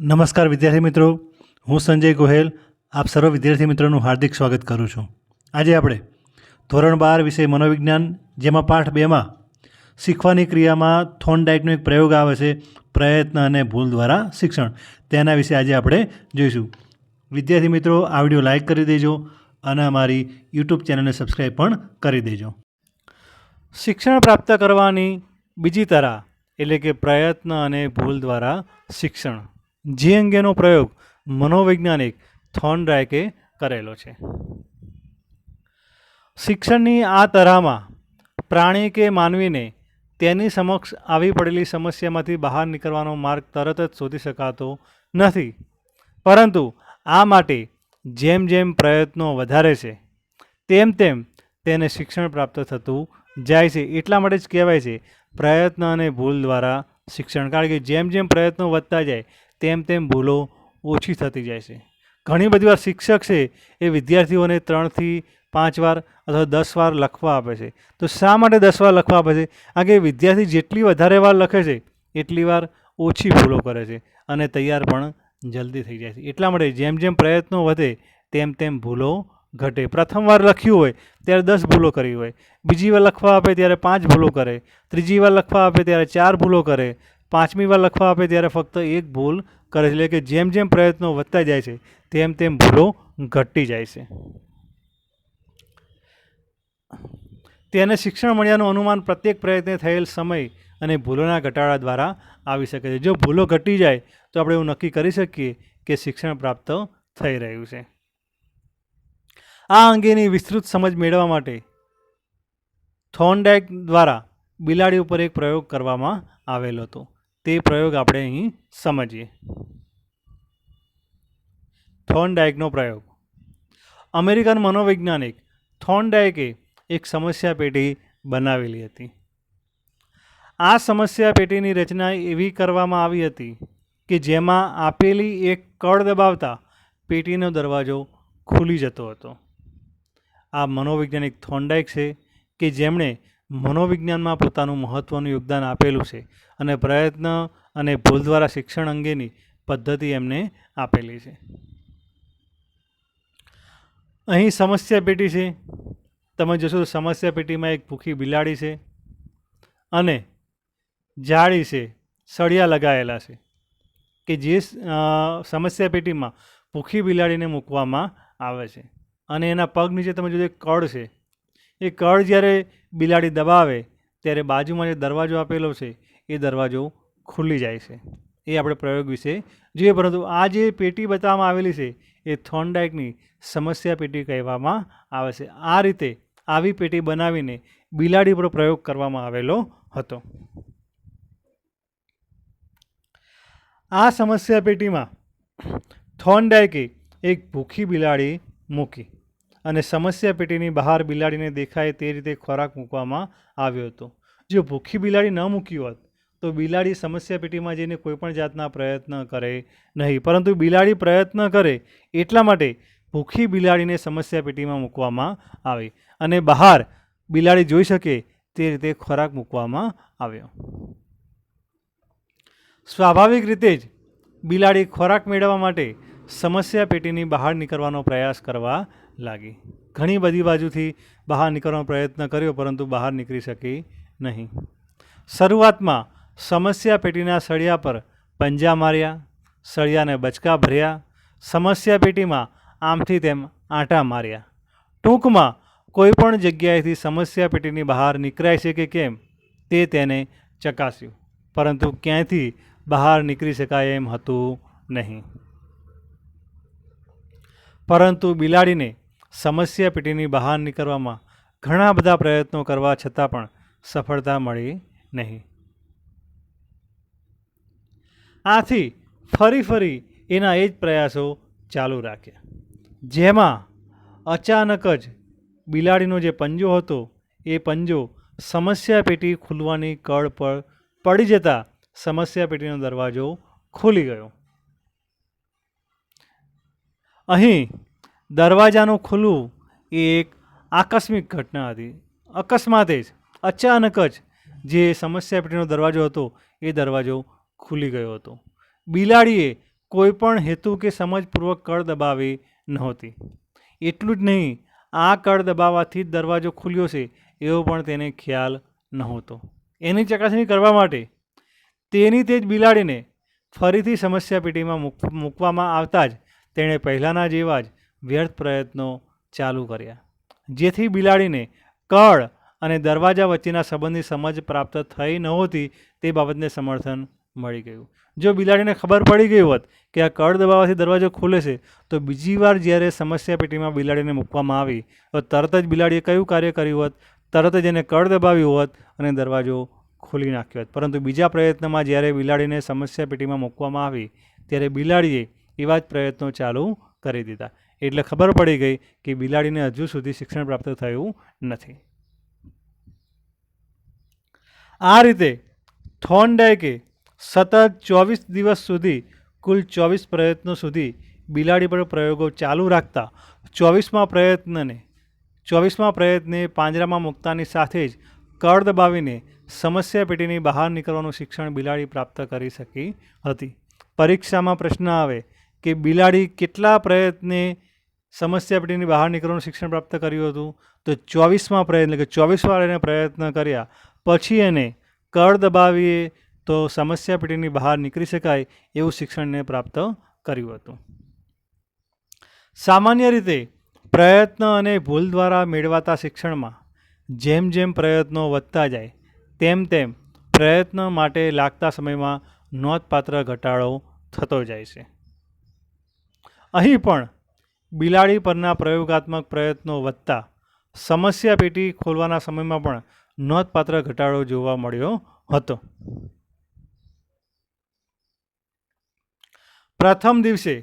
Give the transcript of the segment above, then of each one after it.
નમસ્કાર વિદ્યાર્થી મિત્રો. હું સંજય ગોહેલ. આપ સર્વ વિદ્યાર્થી મિત્રોનું હાર્દિક સ્વાગત કરું છું. આજે આપણે ધોરણ બાર વિષય મનોવિજ્ઞાન, જેમાં પાઠ બેમાં શીખવાની ક્રિયામાં થોન ડાયટનો એક પ્રયોગ આવે છે, પ્રયત્ન અને ભૂલ દ્વારા શિક્ષણ. તેના વિશે આજે આપણે જોઈશું. વિદ્યાર્થી મિત્રો, આ વીડિયો લાઈક કરી દેજો અને અમારી યુટ્યુબ ચેનલને સબસ્ક્રાઈબ પણ કરી દેજો. શિક્ષણ પ્રાપ્ત કરવાની બીજી તરા એટલે કે પ્રયત્ન અને ભૂલ દ્વારા શિક્ષણ. જે અંગેનો પ્રયોગ મનોવૈજ્ઞાનિક થોર્નડાયકે કરેલો છે. શિક્ષણની આ તરાહમાં પ્રાણી કે માનવીને તેની સમક્ષ આવી પડેલી સમસ્યામાંથી બહાર નીકળવાનો માર્ગ તરત જ શોધી શકાતો નથી. પરંતુ આ માટે જેમ જેમ પ્રયત્નો વધારે છે, તેમ તેમ તેને શિક્ષણ પ્રાપ્ત થતું જાય છે. એટલા માટે જ કહેવાય છે, પ્રયત્ન અને ભૂલ દ્વારા શિક્ષણ. કારણ કે જેમ જેમ પ્રયત્નો વધતા જાય તેમ તેમ ભૂલો ઓછી થતી જાય છે. ઘણી બધી વાર શિક્ષક છે એ વિદ્યાર્થીઓને ત્રણથી પાંચ વાર અથવા દસ વાર લખવા આપે છે. તો શા માટે દસ વાર લખવા આપે છે? કારણ કે વિદ્યાર્થી જેટલી વધારે વાર લખે છે, એટલી વાર ઓછી ભૂલો કરે છે અને તૈયાર પણ જલ્દી થઈ જાય છે. એટલા માટે જેમ જેમ પ્રયત્નો વધે, તેમ તેમ ભૂલો ઘટે. પ્રથમ વાર લખ્યું હોય, ત્યારે દસ ભૂલો કરી હોય. બીજી વાર લખવા આપે, ત્યારે પાંચ ભૂલો કરે. ત્રીજી વાર લખવા આપે, ત્યારે ચાર ભૂલો કરે. પાંચમી વાર લખવા આપે ત્યારે ફક્ત એક ભૂલ કરે છે, એટલે કે જેમ જેમ પ્રયત્નો વધતા જાય છે, તેમ તેમ ભૂલો ઘટતી જાય છે. તેને શિક્ષણ મળ્યાનું અનુમાન પ્રત્યેક પ્રયત્ને થયેલ સમય અને ભૂલોના ઘટાડા દ્વારા આવી શકે છે. જો ભૂલો ઘટી જાય, તો આપણે એવું નક્કી કરી શકીએ કે શિક્ષણ પ્રાપ્ત થઈ રહ્યું છે. આ અંગેની વિસ્તૃત સમજ મેળવવા માટે થોર્નડાઇક દ્વારા બિલાડી ઉપર એક પ્રયોગ કરવામાં આવેલો હતો. તે પ્રયોગ આપણે અહીં સમજીએ. થોર્નડાઇકનો પ્રયોગ. અમેરિકન મનોવૈજ્ઞાનિક થોર્નડાઇકે એક સમસ્યા પેટી બનાવેલી હતી. આ સમસ્યા પેટીની રચના એવી કરવામાં આવી હતી કે જેમાં આપેલી એક કળ દબાવતા પેટીનો દરવાજો ખુલી જતો હતો. આ મનોવૈજ્ઞાનિક થોર્નડાઇક છે કે જેમણે મનોવિજ્ઞાનમાં પોતાનું મહત્ત્વનું યોગદાન આપેલું છે અને પ્રયત્ન અને ભૂલ દ્વારા શિક્ષણ અંગેની પદ્ધતિ એમને આપેલી છે. અહીં સમસ્યા પેટી છે. તમે જોશો તો સમસ્યા પેટીમાં એક ભૂખી બિલાડી છે અને જાળી છે, સળિયા લગાવેલા છે કે જે સમસ્યા પેટીમાં ભૂખી બિલાડીને મૂકવામાં આવે છે અને એના પગ નીચે તમે જોજો એક કળ છે. એ કળ જ્યારે બિલાડી દબાવે, ત્યારે બાજુમાં જે દરવાજો આપેલો છે, એ દરવાજો ખુલી જાય છે. એ આપણે પ્રયોગ વિશે જોઈએ. પરંતુ આ જે પેટી બતાવવામાં આવેલી છે, એ થોર્નડાઇકની સમસ્યા પેટી કહેવામાં આવે છે. આ રીતે આવી પેટી બનાવીને બિલાડી પર પ્રયોગ કરવામાં આવેલો હતો. આ સમસ્યા પેટીમાં થોર્નડાઇકે એક ભૂખી બિલાડી મૂકી. અને સમસ્યા પેટીની બહાર બિલાડીને દેખાય તે રીતે ખોરાક મૂકવામાં આવ્યો હતો. જો ભૂખી બિલાડી ન મૂકી હોત, તો બિલાડી સમસ્યા પેટીમાં જઈને કોઈપણ જાતના પ્રયત્ન કરે નહીં. પરંતુ બિલાડી પ્રયત્ન કરે એટલા માટે ભૂખી બિલાડીને સમસ્યા પેટીમાં મૂકવામાં આવી અને બહાર બિલાડી જોઈ શકે તે રીતે ખોરાક મૂકવામાં આવ્યો. સ્વાભાવિક રીતે જ બિલાડી ખોરાક મેળવવા માટે સમસ્યા પેટીની બહાર નીકળવાનો પ્રયાસ કરવા લાગી. ઘણી બધી બાજુથી બહાર નીકળવાનો પ્રયત્ન કર્યો, પરંતુ બહાર નીકળી શકી નહીં. શરૂઆતમાં સમસ્યા પેટીના સળિયા પર પંજા માર્યા, સળિયાને બચકા ભર્યા, સમસ્યા પેટીમાં આમથી તેમ આંટા માર્યા. ટૂંકમાં કોઈ પણ જગ્યાએથી સમસ્યા પેટીની બહાર નીકળાય છે કે કેમ, તે તેને ચકાસ્યું. પરંતુ ક્યાંયથી બહાર નીકળી શકાય એમ હતું નહીં. પરંતુ બિલાડીને સમસ્યા પેટીની બહાર નીકળવામાં ઘણા બધા પ્રયત્નો કરવા છતાં પણ સફળતા મળી નહીં. આથી ફરી ફરી એના એ જ પ્રયાસો ચાલુ રાખ્યા જેમાં અચાનક જ બિલાડીનો જે પંજો હતો, એ પંજો સમસ્યા પેટી ખુલવાની કળ પર પડી જતાં સમસ્યા પેટીનો દરવાજો ખુલી ગયો. અહીં દરવાજાનું ખુલવું એ એક આકસ્મિક ઘટના હતી. અકસ્માતે જ, અચાનક જ જે સમસ્યા પેટીનો દરવાજો હતો, એ દરવાજો ખુલી ગયો હતો. બિલાડીએ કોઈ પણ હેતુ કે સમજપૂર્વક કળ દબાવી નહોતી એટલું જ નહીં, આ કળ દબાવવાથી જ દરવાજો ખુલ્યો છે, એવો પણ તેને ખ્યાલ નહોતો. એની ચકાસણી કરવા માટે તેની તે જ બિલાડીને ફરીથી સમસ્યા પેટીમાં મૂક, મૂકવામાં આવતા જ તેણે પહેલાંના જેવા જ વ્યર્થ પ્રયત્નો ચાલુ કર્યા. જેથી બિલાડીને કળ અને દરવાજા વચ્ચેના સંબંધની સમજ પ્રાપ્ત થઈ નહોતી તે બાબતને સમર્થન મળી ગયું. જો બિલાડીને ખબર પડી ગઈ હોત કે આ કળ દબાવવાથી દરવાજો ખુલે છે, તો બીજી વાર જ્યારે સમસ્યા પેટીમાં બિલાડીને મૂકવામાં આવી, તો તરત જ બિલાડીએ કયું કાર્ય કર્યું હોત? તરત જ એને કળ દબાવ્યું હોત અને દરવાજો ખોલી નાખ્યો હોત. પરંતુ બીજા પ્રયત્નમાં જ્યારે બિલાડીને સમસ્યા પેટીમાં મૂકવામાં આવી, ત્યારે બિલાડીએ એવા જ પ્રયત્નો ચાલુ કરી દીધા. એટલે ખબર પડી ગઈ કે બિલાડીને હજુ સુધી શિક્ષણ પ્રાપ્ત થયું નથી. આ રીતે થોર્નડાઇકે સતત ચોવીસ દિવસ સુધી, કુલ ચોવીસ પ્રયત્નો સુધી બિલાડી પર પ્રયોગો ચાલુ રાખતા ચોવીસમા પ્રયત્નને, ચોવીસમા પ્રયત્ને પાંજરામાં મૂકતાની સાથે જ કળ દબાવીને સમસ્યા પેટીની બહાર નીકળવાનું શિક્ષણ બિલાડી પ્રાપ્ત કરી શકી હતી. પરીક્ષામાં પ્રશ્ન આવે કે બિલાડી કેટલા પ્રયત્ને સમસ્યા પેટીની બહાર નીકળવાનું શિક્ષણ પ્રાપ્ત કર્યું હતું. તો ચોવીસમાં પ્રયત્ન, એટલે કે ચોવીસ વાર એને પ્રયત્ન કર્યા. પછી એને કળ દબાવીએ તો સમસ્યા પેટીની બહાર નીકળી શકાય એવું શિક્ષણને પ્રાપ્ત કર્યું હતું. સામાન્ય રીતે પ્રયત્ન અને ભૂલ દ્વારા મેળવાતા શિક્ષણમાં જેમ જેમ પ્રયત્નો વધતા જાય, તેમ તેમ પ્રયત્ન માટે લાગતા સમયમાં નોંધપાત્ર ઘટાડો થતો જાય છે. અહીં પણ બિલાડી પરના પ્રયોગાત્મક પ્રયત્નો વધતા સમસ્યા પેટી ખોલવાના સમયમાં પણ નોંધપાત્ર ઘટાડો જોવા મળ્યો હતો. પ્રથમ દિવસે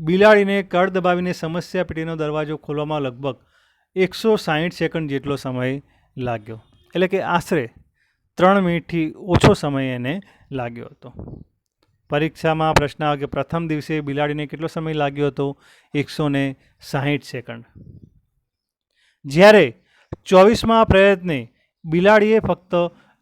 બિલાડીને કળ દબાવીને સમસ્યા પેટીનો દરવાજો ખોલવામાં લગભગ એકસો સાહીઠ સેકન્ડ જેટલો સમય લાગ્યો. એટલે કે આશરે ત્રણ મિનિટથી ઓછો સમય એને લાગ્યો હતો. પરીક્ષામાં પ્રશ્ન આવે કે પ્રથમ દિવસે બિલાડીને કેટલો સમય લાગ્યો હતો? એકસો ને સાહીઠ સેકન્ડ. જ્યારે ચોવીસમાં પ્રયત્ને બિલાડીએ ફક્ત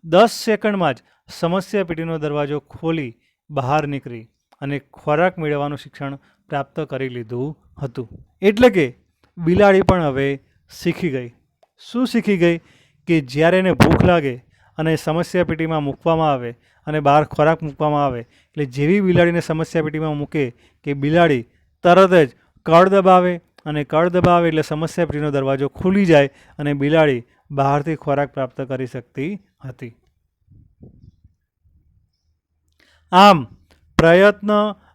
દસ સેકન્ડમાં જ સમસ્યા પેટીનો દરવાજો ખોલી બહાર નીકળી અને ખોરાક મેળવવાનું શિક્ષણ પ્રાપ્ત કરી લીધું હતું. એટલે કે બિલાડી પણ હવે શીખી ગઈ. શું શીખી ગઈ? કે જ્યારે એને ભૂખ લાગે અને સમસ્યા પેટીમાં મૂકવામાં આવે અને બહાર ખોરાક મૂકવામાં આવે, એટલે જેવી બિલાડીને સમસ્યા પેટીમાં મૂકે કે બિલાડી તરત જ કળ દબાવે અને કળ દબાવે એટલે સમસ્યા પેટીનો દરવાજો ખુલી જાય અને બિલાડી બહારથી ખોરાક પ્રાપ્ત કરી શકતી હતી. આમ, પ્રયત્ન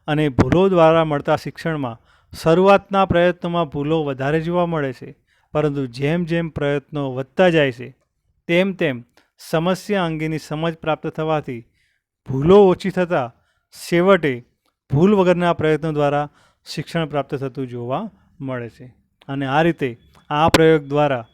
અને ભૂલો દ્વારા મળતા શિક્ષણમાં શરૂઆતના પ્રયત્નોમાં ભૂલો વધારે જોવા મળે છે, પરંતુ જેમ જેમ પ્રયત્નો વધતા જાય છે, તેમ તેમ સમસ્યા અંગેની સમજ પ્રાપ્ત થવાથી ભૂલો ઓછી થતાં છેવટે ભૂલ વગરના પ્રયત્નો દ્વારા શિક્ષણ પ્રાપ્ત થતું જોવા મળે છે. અને આ રીતે આ પ્રયોગ દ્વારા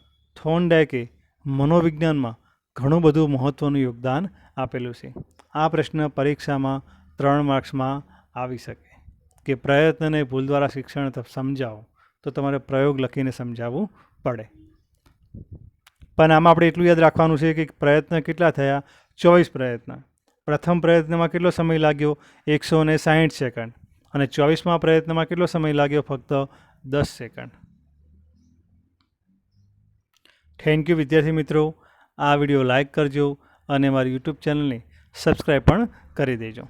થોનડેકે મનોવિજ્ઞાનમાં ઘણું બધું મહત્ત્વનું યોગદાન આપેલું છે. આ પ્રશ્ન પરીક્ષામાં ત્રણ માર્ક્સમાં આવી શકે. કે પ્રયત્નને ભૂલ દ્વારા શિક્ષણ સમજાવો, તો તમારે પ્રયોગ લખીને સમજાવવું પડે. પણ આમાં આપણે એટલું યાદ રાખવાનું છે કે પ્રયત્ન કેટલા થયા? ચોવીસ પ્રયત્ન. પ્રથમ પ્રયત્નમાં કેટલો સમય લાગ્યો? એકસો ને સાહીઠ સેકન્ડ. અને ચોવીસમાં પ્રયત્નમાં કેટલો સમય લાગ્યો? ફક્ત દસ સેકન્ડ. થેન્ક યુ વિદ્યાર્થી મિત્રો. આ વીડિયો લાઇક કરજો અને મારી યુટ્યુબ ચેનલને સબસ્ક્રાઈબ પણ કરી દેજો.